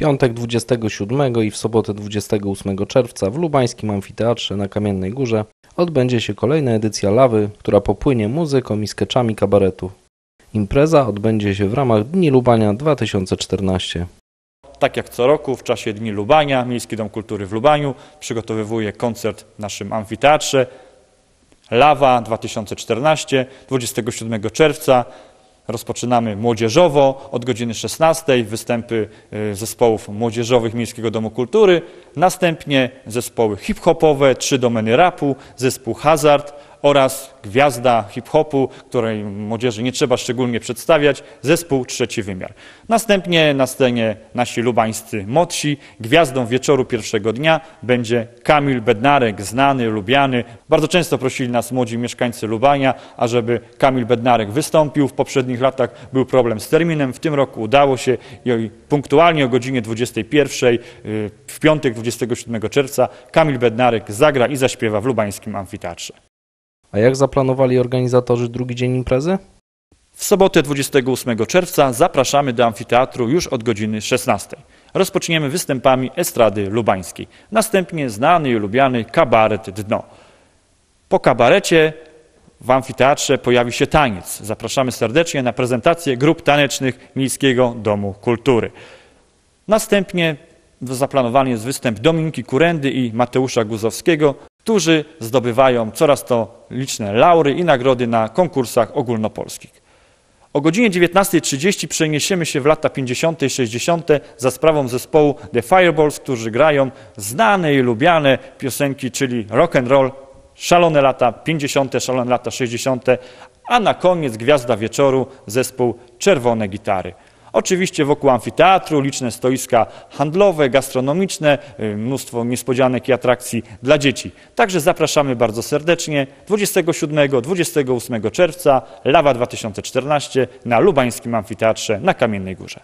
piątek 27 i w sobotę 28 czerwca w Lubańskim Amfiteatrze na Kamiennej Górze odbędzie się kolejna edycja Lawy, która popłynie muzyką i skeczami kabaretu. Impreza odbędzie się w ramach Dni Lubania 2014. Tak jak co roku w czasie Dni Lubania Miejski Dom Kultury w Lubaniu przygotowywuje koncert w naszym amfiteatrze Lawa 2014 27 czerwca. Rozpoczynamy młodzieżowo od godziny 16 występy y, zespołów młodzieżowych Miejskiego Domu Kultury, następnie zespoły hip-hopowe, trzy domeny rapu, zespół Hazard oraz gwiazda hip-hopu, której młodzieży nie trzeba szczególnie przedstawiać, zespół Trzeci Wymiar. Następnie na scenie nasi lubańscy młodsi. Gwiazdą wieczoru pierwszego dnia będzie Kamil Bednarek, znany, lubiany. Bardzo często prosili nas młodzi mieszkańcy Lubania, ażeby Kamil Bednarek wystąpił. W poprzednich latach był problem z terminem, w tym roku udało się i punktualnie o godzinie 21 y, w piątek 27 czerwca Kamil Bednarek zagra i zaśpiewa w lubańskim amfiteatrze. A jak zaplanowali organizatorzy drugi dzień imprezy? W sobotę 28 czerwca zapraszamy do amfiteatru już od godziny 16. Rozpoczniemy występami estrady lubańskiej. Następnie znany i lubiany kabaret Dno. Po kabarecie w amfiteatrze pojawi się taniec. Zapraszamy serdecznie na prezentację grup tanecznych Miejskiego Domu Kultury. Następnie zaplanowany jest występ Dominiki Kurendy i Mateusza Guzowskiego, którzy zdobywają coraz to liczne laury i nagrody na konkursach ogólnopolskich. O godzinie 19.30 przeniesiemy się w lata 50. i 60. za sprawą zespołu The Fireballs, którzy grają znane i lubiane piosenki, czyli rock and roll, szalone lata 50., szalone lata 60., a na koniec gwiazda wieczoru zespół Czerwone Gitary. Oczywiście wokół amfiteatru liczne stoiska handlowe, gastronomiczne, y, mnóstwo niespodzianek i atrakcji dla dzieci. Także zapraszamy bardzo serdecznie 27-28 czerwca, Lawa 2014 na Lubańskim Amfiteatrze na Kamiennej Górze.